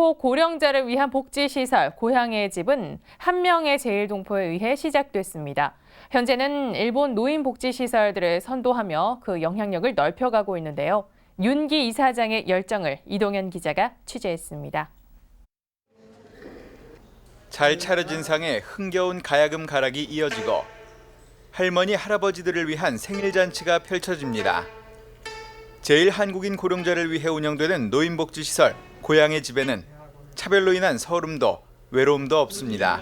고령자를 위한 복지시설 고향의 집은 한 명의 제일동포에 의해 시작됐습니다. 현재는 일본 노인복지시설들을 선도하며 그 영향력을 넓혀가고 있는데요. 윤기 이사장의 열정을 이동현 기자가 취재했습니다. 잘 차려진 상에 흥겨운 가야금 가락이 이어지고 할머니 할아버지들을 위한 생일 잔치가 펼쳐집니다. 제일 한국인 고령자를 위해 운영되는 노인복지 시설 고향의 집에는 차별로 인한 서름도 외로움도 없습니다.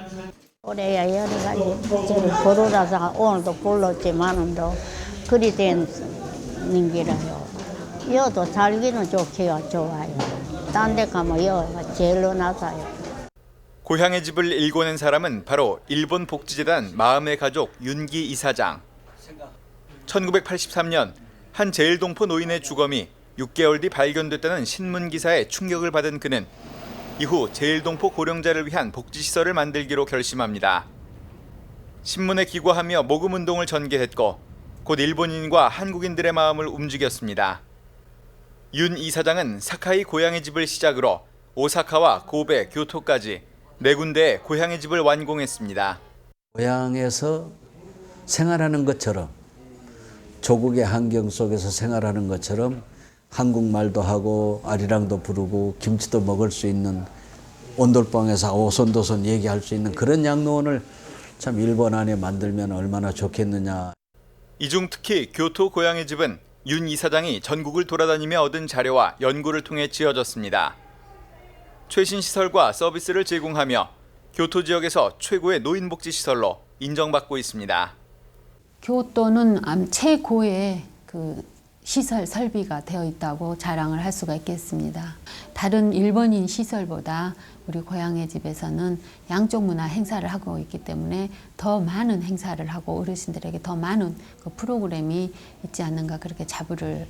올해야 여러 가지 저를 부르라서 오늘도 불렀지만은도 그리 된 님기라요. 여도 살기는 좋기가 좋아요. 딴 데 가면 여가 제일로 나서요. 고향의 집을 일궈낸 사람은 바로 일본 복지재단 마음의 가족 윤기 이사장. 1983년 한 제일동포 노인의 주검이 6개월 뒤 발견됐다는 신문 기사에 충격을 받은 그는 이후 제일동포 고령자를 위한 복지시설을 만들기로 결심합니다. 신문에 기고하며 모금 운동을 전개했고 곧 일본인과 한국인들의 마음을 움직였습니다. 윤 이사장은 사카이 고향의 집을 시작으로 오사카와 고베, 교토까지 네 군데의 고향의 집을 완공했습니다. 고향에서 생활하는 것처럼 조국의 환경 속에서 생활하는 것처럼 한국말도 하고 아리랑도 부르고 김치도 먹을 수 있는 온돌방에서 오손도손 얘기할 수 있는 그런 양로원을 참 일본 안에 만들면 얼마나 좋겠느냐. 이중 특히 교토 고향의 집은 윤 이사장이 전국을 돌아다니며 얻은 자료와 연구를 통해 지어졌습니다. 최신 시설과 서비스를 제공하며 교토 지역에서 최고의 노인복지 시설로 인정받고 있습니다. 교토는 암 최고의 그 시설 설비가 되어 있다고 자랑을 할 수가 있겠습니다. 다른 일본인 시설보다 우리 고향의 집에서는 양쪽 문화 행사를 하고 있기 때문에 더 많은 행사를 하고 어르신들에게 더 많은 그 프로그램이 있지 않는가 그렇게 자부를